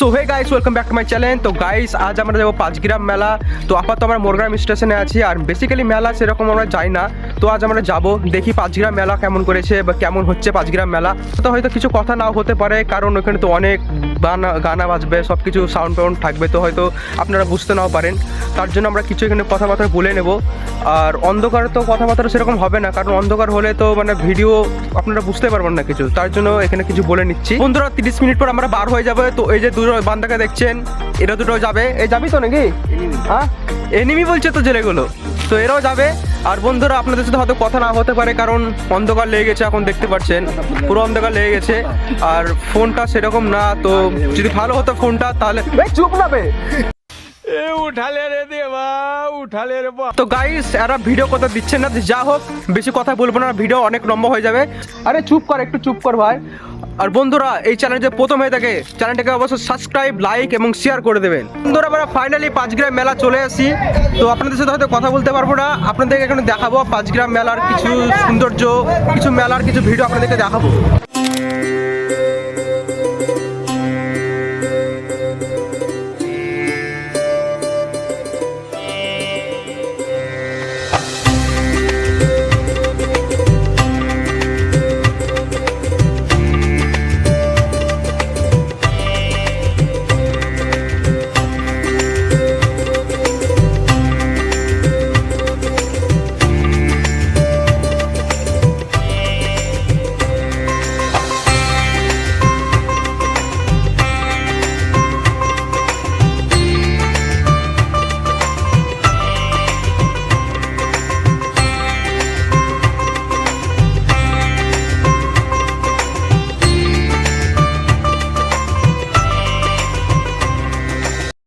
So hey guys welcome back to my channel তো guys আজ আমরা যাব পাঁচগ্রাম মেলা। তো আপাতত আমরা মোরগ্রাম স্টেশনে আছি আর বেসিক্যালি মেলা সেরকম আমরা যাই না। তো আজ আমরা যাব, দেখি পাঁচগ্রাম মেলা কেমন করেছে বা কেমন হচ্ছে পাঁচগ্রাম মেলা। তো হয়তো কিছু কথা নাও হতে পারে, কারণ ওখানে তো অনেক গানা গানা বাজবে সব কিছু সাউন্ড টাউন্ড থাকবে, তো হয়তো আপনারা বুঝতে নাও পারেন। তার জন্য আমরা কিছু এখানে কথাবার্তা বলে নেব। আর অন্ধকার তো কথাবার্তা সেরকম হবে না, কারণ অন্ধকার হলে তো মানে ভিডিও আপনারা বুঝতে পারবেন না কিছু। তার জন্য এখানে কিছু বলে নিচ্ছি। বন্ধুরা, তিরিশ মিনিট পর আমরা বার হয়ে যাবে। তো এই যে দুটো বান্দাকে দেখছেন এরা দুটো যাবে। এই যাবি তো নাকি? হ্যাঁ? এনিমি বলছে তো জেলেগুলো তো এরাও যাবে। আর বন্ধুরা আপনাদের সাথে হয়তো কথা না হতে পারে কারণ অন্ধকার লেগে গেছে এখন দেখতে পাচ্ছেন। পুরো অন্ধকার লেগে গেছে। আর ফোনটা সেরকম না তো যদি ভালো হতো ফোনটা তাহলে চুপ না বে। এ উঠালে রে দেবা উঠালে রে তো গাইস এরা ভিডিও কথা দিচ্ছে না যা হোক বেশি কথা বলব না ভিডিও অনেক লম্বা হয়ে যাবে। আরে চুপ কর একটু চুপ কর ভাই। আর বন্ধুরা, এই চ্যানেল যে প্রথম হয়ে থাকে চ্যানেলটাকে অবশ্যই সাবস্ক্রাইব লাইক এবং শেয়ার করে দেবেন। বন্ধুরা, আমরা ফাইনালি পাঁচগ্রাম মেলা চলে আসি। তো আপনাদের সাথে হয়তো কথা বলতে পারব না। আপনাদেরকে এখানে দেখাবো পাঁচগ্রাম মেলার কিছু সৌন্দর্য, কিছু মেলার কিছু ভিডিও আপনাদেরকে দেখাবো।